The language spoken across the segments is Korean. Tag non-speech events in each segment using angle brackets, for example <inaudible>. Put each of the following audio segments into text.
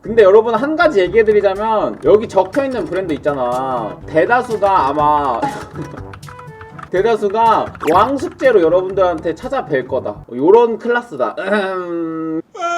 근데 여러분 한 가지 얘기해드리자면 여기 적혀있는 브랜드 있잖아. 대다수가 아마 <laughs> 대다수가 왕숙제로 여러분들한테 찾아뵐 거다. 요런 클라스다 <laughs>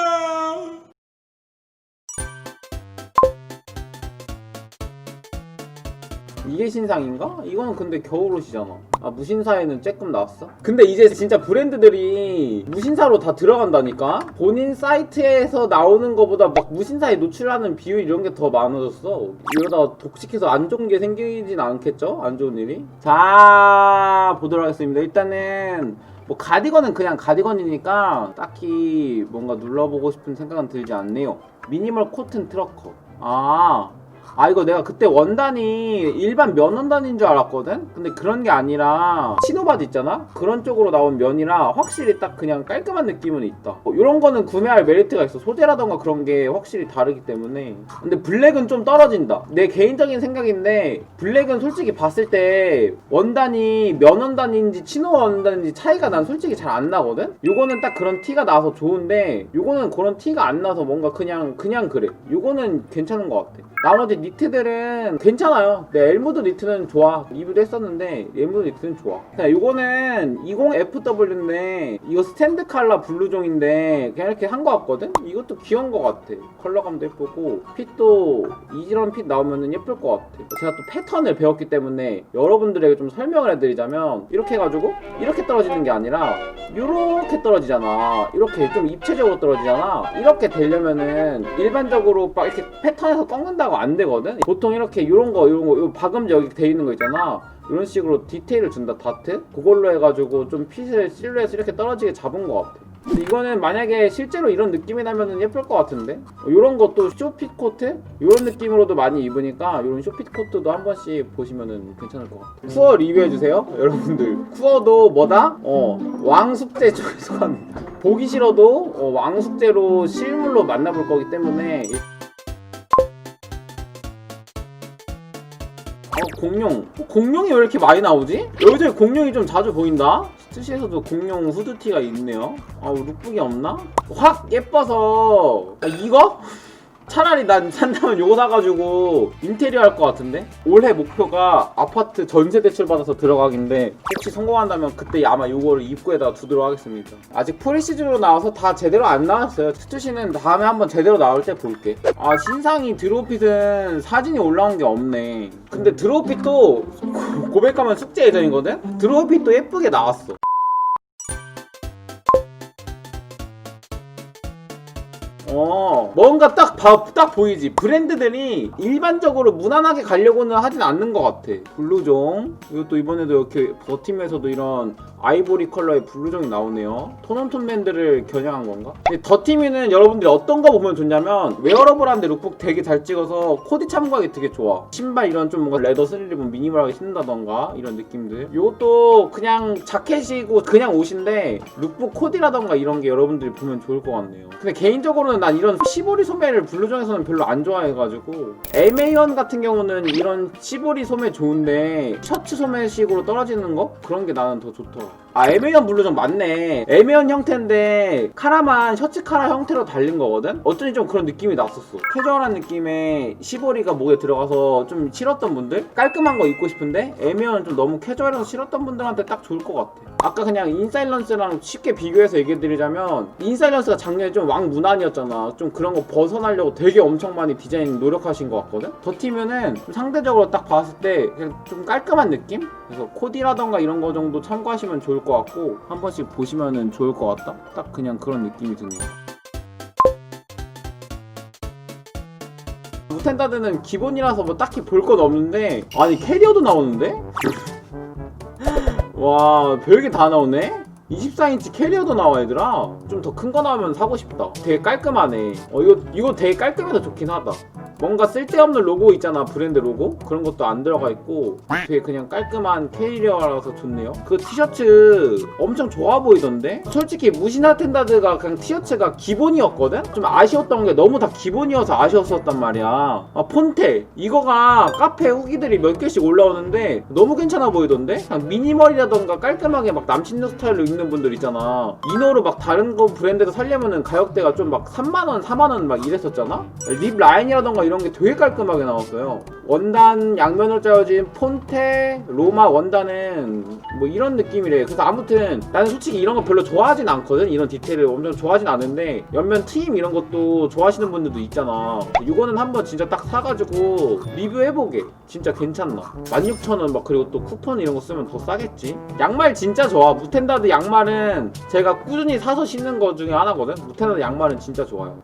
이게 신상인가? 이거는 근데 겨울옷이잖아. 아 무신사에는 쬐끔 나왔어? 근데 이제 진짜 브랜드들이 무신사로 다 들어간다니까? 본인 사이트에서 나오는 거보다 막 무신사에 노출하는 비율 이런 게 더 많아졌어. 이러다 독식해서 안 좋은 게 생기진 않겠죠? 안 좋은 일이? 자 보도록 하겠습니다. 일단은 뭐 가디건은 그냥 가디건이니까 딱히 뭔가 눌러보고 싶은 생각은 들지 않네요. 미니멀 코튼 트러커. 아. 아 이거 내가 그때 원단이 일반 면 원단인 줄 알았거든? 근데 그런 게 아니라 치노바지 있잖아? 그런 쪽으로 나온 면이라 확실히 딱 그냥 깔끔한 느낌은 있다 어, 이런 거는 구매할 메리트가 있어 소재라던가 그런 게 확실히 다르기 때문에 근데 블랙은 좀 떨어진다 내 개인적인 생각인데 블랙은 솔직히 봤을 때 원단이 면 원단인지 치노 원단인지 차이가 난 솔직히 잘 안 나거든? 요거는 딱 그런 티가 나서 좋은데 요거는 그런 티가 안 나서 뭔가 그냥 그냥 그래 요거는 괜찮은 것 같아 나머지 니트들은 괜찮아요. 네, 엘무드 니트는 좋아. 리뷰도 했었는데 엘무드 니트는 좋아. 자, 이거는 20FW인데 이거 스탠드 칼라 블루종인데 그냥 이렇게 한 거 같거든? 이것도 귀여운 거 같아. 컬러감도 예쁘고 핏도 이런 핏 나오면 예쁠 것 같아. 제가 또 패턴을 배웠기 때문에 여러분들에게 좀 설명을 해드리자면 이렇게 해가지고 이렇게 떨어지는 게 아니라 이렇게 떨어지잖아. 이렇게 좀 입체적으로 떨어지잖아. 이렇게 되려면은 일반적으로 막 이렇게 패턴에서 꺾는다고 안 되거든. 보통 이렇게 이런 거, 이런 거, 요 박음 여기 돼 있는 거 있잖아. 이런 식으로 디테일을 준다 다트. 그걸로 해가지고 좀 핏을 실루엣을 이렇게 떨어지게 잡은 것 같아. 이거는 만약에 실제로 이런 느낌이 나면은 예쁠 것 같은데 이런 것도 쇼핏 코트 이런 느낌으로도 많이 입으니까 이런 쇼핏 코트도 한 번씩 보시면은 괜찮을 것 같아요 쿠어 리뷰해 주세요 여러분들 쿠어도 뭐다 어 왕숙제 <laughs> 쪽에 속합니다 보기 싫어도 어, 왕숙제로 실물로 만나볼 거기 때문에 어, 공룡. 어, 공룡이 왜 이렇게 많이 나오지? 요새 공룡이 좀 자주 보인다? 스시에서도 공룡 후드티가 있네요. 아, 룩북이 없나? 확 예뻐서. 아, 이거? 차라리 난 산다면 요거 사가지고 인테리어 할 것 같은데? 올해 목표가 아파트 전세 대출 받아서 들어가기인데 혹시 성공한다면 그때 아마 요거를 입구에다가 두도록 하겠습니다. 아직 프리시즌으로 나와서 다 제대로 안 나왔어요. 스투시는 다음에 한번 제대로 나올 때 볼게. 아 신상이 드로우핏은 사진이 올라온 게 없네. 근데 드로우핏도 고백하면 숙제 예정이거든? 드로우핏도 예쁘게 나왔어. 어. 뭔가 딱, 봐, 딱 보이지? 브랜드들이 일반적으로 무난하게 가려고는 하진 않는 것 같아. 블루종 이것도 이번에도 이렇게 더팀에서도 이런 아이보리 컬러의 블루종이 나오네요. 톤온톤 밴드를 겨냥한 건가? 근데 더팀이는 여러분들이 어떤 거 보면 좋냐면 웨어러블한데 룩북 되게 잘 찍어서 코디 참고하기 되게 좋아. 신발 이런 좀 뭔가 레더 스릴이 뭐 미니멀하게 신는다던가 이런 느낌들. 이것도 그냥 자켓이고 그냥 옷인데 룩북 코디라던가 이런 게 여러분들이 보면 좋을 것 같네요. 근데 개인적으로는 난 이런 시보리 소매를 블루종에서는 별로 안 좋아해가지고 에메이언 같은 경우는 이런 시보리 소매 좋은데 셔츠 소매식으로 떨어지는 거? 그런 게 나는 더 좋더라 up. 아 에메이언 블루종 맞네 에메이언 형태인데 카라만 셔츠 카라 형태로 달린 거거든? 어쩐지 좀 그런 느낌이 났었어 캐주얼한 느낌의 시보리가 목에 들어가서 좀 싫었던 분들? 깔끔한 거 입고 싶은데 에메이언은 좀 너무 캐주얼해서 싫었던 분들한테 딱 좋을 것 같아 아까 그냥 인사일런스랑 쉽게 비교해서 얘기해드리자면 인사일런스가 작년에 좀 왕무난이었잖아 좀 그런 거 벗어나려고 되게 엄청 많이 디자인 노력하신 것 같거든 더티면은 좀 상대적으로 딱 봤을 때 그냥 좀 깔끔한 느낌? 그래서 코디라던가 이런 거 정도 참고하시면 좋을 것 같고 한 번씩 보시면은 좋을 것 같다? 딱 그냥 그런 느낌이 드네요 스탠다드는 기본이라서 뭐 딱히 볼 건 없는데 아니 캐리어도 나오는데? <laughs> 와 별게 다 나오네? 24인치 캐리어도 나와 얘들아 좀 더 큰 거 나오면 사고 싶다 되게 깔끔하네 어 이거 이거 되게 깔끔해서 좋긴 하다 뭔가 쓸데없는 로고 있잖아 브랜드 로고? 그런 것도 안 들어가 있고 되게 그냥 깔끔한 캐리어라서 좋네요. 그 티셔츠 엄청 좋아 보이던데? 솔직히 무시나 텐다드가 그냥 티셔츠가 기본이었거든? 좀 아쉬웠던 게 너무 다 기본이어서 아쉬웠었단 말이야. 아 폰테. 이거가 카페 후기들이 몇 개씩 올라오는데 너무 괜찮아 보이던데? 그냥 미니멀이라던가 깔끔하게 막 남친룩 스타일로 입는 분들 있잖아. 이너로 막 다른 거 브랜드에서 살려면은 가격대가 좀 막 3만원 4만원 막 이랬었잖아? 립 라인이라던가 이런 게 되게 깔끔하게 나왔어요. 원단 양면으로 짜여진 폰테 로마 원단은 뭐 이런 느낌이래. 그래서 아무튼 나는 솔직히 이런 거 별로 좋아하진 않거든. 이런 디테일을 엄청 좋아하진 않는데 옆면 트임 이런 것도 좋아하시는 분들도 있잖아. 이거는 한번 진짜 딱 사가지고 리뷰해보게. 진짜 괜찮나? 16,000원 막 그리고 또 쿠폰 이런 거 쓰면 더 싸겠지? 양말 진짜 좋아. 무텐다드 양말은 제가 꾸준히 사서 신는 거 중에 하나거든. 무텐다드 양말은 진짜 좋아요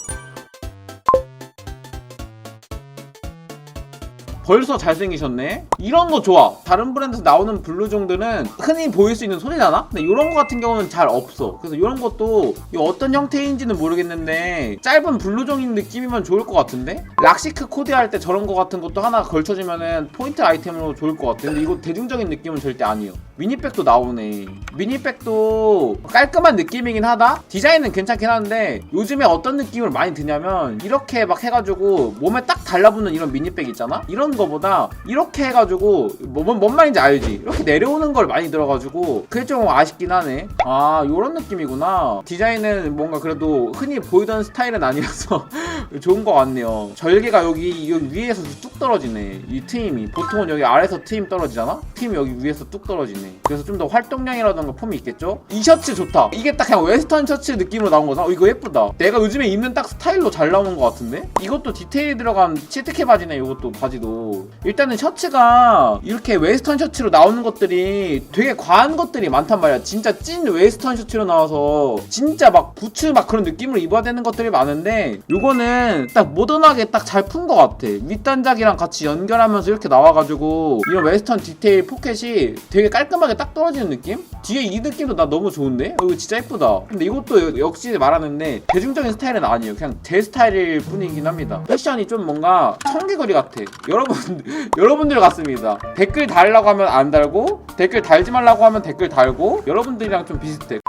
벌써 잘생기셨네? 이런 거 좋아. 다른 브랜드에서 나오는 블루종들은 흔히 보일 수 있는 소리잖아? 근데 이런 거 같은 경우는 잘 없어. 그래서 이런 것도 이 어떤 형태인지는 모르겠는데 짧은 블루종인 느낌이면 좋을 것 같은데? 락시크 코디 할 때 저런 거 같은 것도 하나 걸쳐주면은 포인트 아이템으로 좋을 것 같아. 근데 이거 대중적인 느낌은 절대 아니에요. 미니백도 나오네. 미니백도 깔끔한 느낌이긴 하다? 디자인은 괜찮긴 한데 요즘에 어떤 느낌을 많이 드냐면 이렇게 막 해가지고 몸에 딱 달라붙는 이런 미니백 있잖아? 이런 거보다 이렇게 해가지고 뭐, 뭔, 뭔 말인지 알지? 이렇게 내려오는 걸 많이 들어가지고 그게 좀 아쉽긴 하네. 아 요런 느낌이구나. 디자인은 뭔가 그래도 흔히 보이던 스타일은 아니라서 <laughs> 좋은 것 같네요. 절개가 여기, 여기 위에서 뚝 떨어지네. 이 트임이. 보통은 여기 아래서 트임 떨어지잖아? 트임 여기 위에서 뚝 떨어지네. 그래서 좀 더 활동량이라던가 폼이 있겠죠? 이 셔츠 좋다. 이게 딱 그냥 웨스턴 셔츠 느낌으로 나온 거잖아. 어, 이거 예쁘다. 내가 요즘에 입는 딱 스타일로 잘 나오는 것 같은데? 이것도 디테일 들어간 치트케 바지네. 이것도 바지도. 일단은 셔츠가 이렇게 웨스턴 셔츠로 나오는 것들이 되게 과한 것들이 많단 말이야. 진짜 찐 웨스턴 셔츠로 나와서 진짜 막 부츠 막 그런 느낌으로 입어야 되는 것들이 많은데 요거는 딱 모던하게 딱 잘 푼 것 같아. 윗단작이랑 같이 연결하면서 이렇게 나와가지고 이런 웨스턴 디테일 포켓이 되게 깔끔하게 딱 떨어지는 느낌? 뒤에 이 느낌도 나 너무 좋은데? 어, 이거 진짜 예쁘다. 근데 이것도 역시 말하는데 대중적인 스타일은 아니에요. 그냥 제 스타일일 뿐이긴 합니다. 패션이 좀 뭔가 청개구리 같아. 여러분, <laughs> 여러분들 같습니다. 댓글 달라고 하면 안 달고 댓글 달지 말라고 하면 댓글 달고 여러분들이랑 좀 비슷해.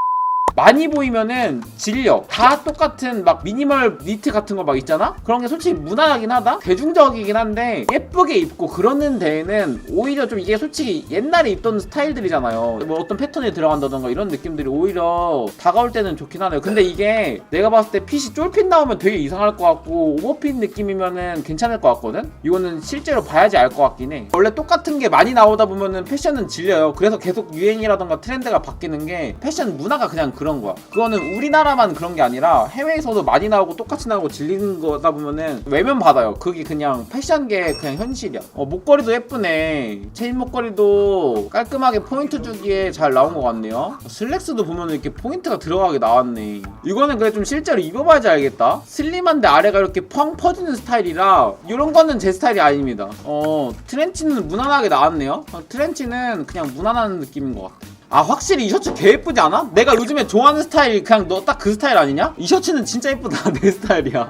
많이 보이면은 질려. 다 똑같은 막 미니멀 니트 같은 거 막 있잖아? 그런 게 솔직히 무난하긴 하다? 대중적이긴 한데 예쁘게 입고 그러는 데에는 오히려 좀 이게 솔직히 옛날에 입던 스타일들이잖아요. 뭐 어떤 패턴이 들어간다던가 이런 느낌들이 오히려 다가올 때는 좋긴 하네요. 근데 이게 내가 봤을 때 핏이 쫄핏 나오면 되게 이상할 것 같고 오버핏 느낌이면은 괜찮을 것 같거든? 이거는 실제로 봐야지 알 것 같긴 해. 원래 똑같은 게 많이 나오다 보면은 패션은 질려요. 그래서 계속 유행이라던가 트렌드가 바뀌는 게 패션 문화가 그냥 그런 거야. 그거는 우리나라만 그런 게 아니라 해외에서도 많이 나오고 똑같이 나오고 질리는 거다 보면은 외면 받아요. 그게 그냥 패션계 그냥 현실이야. 어, 목걸이도 예쁘네. 체인 목걸이도 깔끔하게 포인트 주기에 잘 나온 것 같네요. 슬랙스도 보면은 이렇게 포인트가 들어가게 나왔네. 이거는 그래 좀 실제로 입어봐야지 알겠다. 슬림한데 아래가 이렇게 펑 퍼지는 스타일이라 이런 거는 제 스타일이 아닙니다. 어 트렌치는 무난하게 나왔네요. 어, 트렌치는 그냥 무난한 느낌인 것 같아. 아 확실히 이 셔츠 개 예쁘지 않아? 내가 요즘에 좋아하는 스타일 그냥 너 딱 그 스타일 아니냐? 이 셔츠는 진짜 예쁘다 <laughs> 내 스타일이야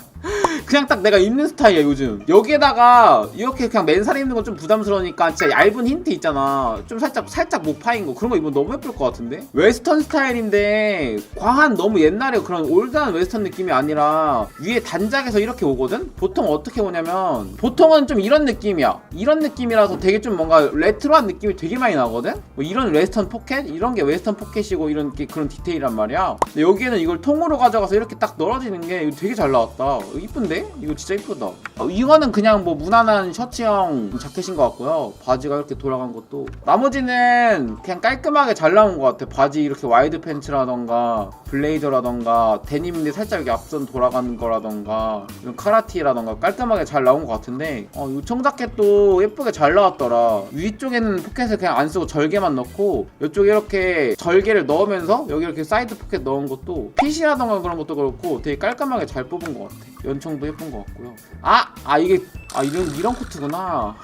그냥 딱 내가 입는 스타일이야 요즘. 여기에다가 이렇게 그냥 맨살에 입는 건 좀 부담스러우니까 진짜 얇은 흰트 있잖아. 좀 살짝 살짝 목 파인 거. 그런 거 입으면 너무 예쁠 것 같은데? 웨스턴 스타일인데 과한 너무 옛날에 그런 올드한 웨스턴 느낌이 아니라 위에 단작에서 이렇게 오거든? 보통 어떻게 오냐면 보통은 좀 이런 느낌이야. 이런 느낌이라서 되게 좀 뭔가 레트로한 느낌이 되게 많이 나거든? 뭐 이런 웨스턴 포켓? 이런 게 웨스턴 포켓이고 이런 게 그런 디테일란 말이야. 근데 여기에는 이걸 통으로 가져가서 이렇게 딱 널어지는 게 되게 잘 나왔다. 이쁜데? 이거 진짜 이쁘다. 어, 이거는 그냥 뭐 무난한 셔츠형 자켓인 것 같고요. 바지가 이렇게 돌아간 것도. 나머지는 그냥 깔끔하게 잘 나온 것 같아. 바지 이렇게 와이드 팬츠라던가 블레이저라던가 데님인데 살짝 이렇게 앞선 돌아가는 거라던가 이런 카라티라던가 깔끔하게 잘 나온 것 같은데 어, 요청 자켓도 예쁘게 잘 나왔더라. 위쪽에는 포켓을 그냥 안 쓰고 절개만 넣고 이쪽에 이렇게 절개를 넣으면서 여기 이렇게 사이드 포켓 넣은 것도 핏이라던가 그런 것도 그렇고 되게 깔끔하게 잘 뽑은 것 같아. 연청 도 예쁜 것 같고요 아! 아 이게 아 이런 이런 코트구나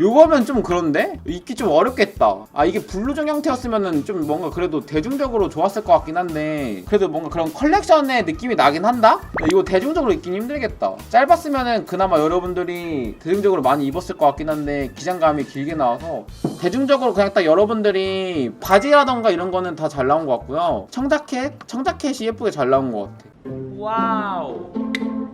요거면 좀 그런데? 입기 좀 어렵겠다 아 이게 블루종 형태였으면은 좀 뭔가 그래도 대중적으로 좋았을 것 같긴 한데 그래도 뭔가 그런 컬렉션의 느낌이 나긴 한다? 이거 대중적으로 입긴 힘들겠다 짧았으면은 그나마 여러분들이 대중적으로 많이 입었을 것 같긴 한데 기장감이 길게 나와서 대중적으로 그냥 딱 여러분들이 바지라던가 이런 거는 다 잘 나온 것 같고요 청자켓? 청자켓이 예쁘게 잘 나온 것 같아 와우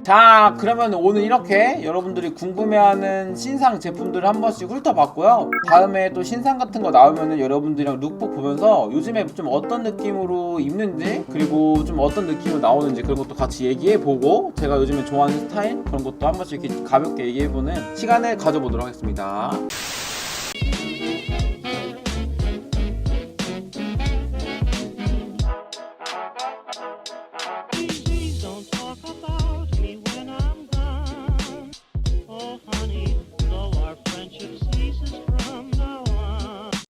자 그러면 오늘 이렇게 여러분들이 궁금해하는 신상 제품들을 한 번씩 훑어봤고요. 다음에 또 신상 같은 거 나오면은 여러분들이랑 룩북 보면서 요즘에 좀 어떤 느낌으로 입는지 그리고 좀 어떤 느낌으로 나오는지 그런 것도 같이 얘기해보고 제가 요즘에 좋아하는 스타일 그런 것도 한 번씩 이렇게 가볍게 얘기해보는 시간을 가져보도록 하겠습니다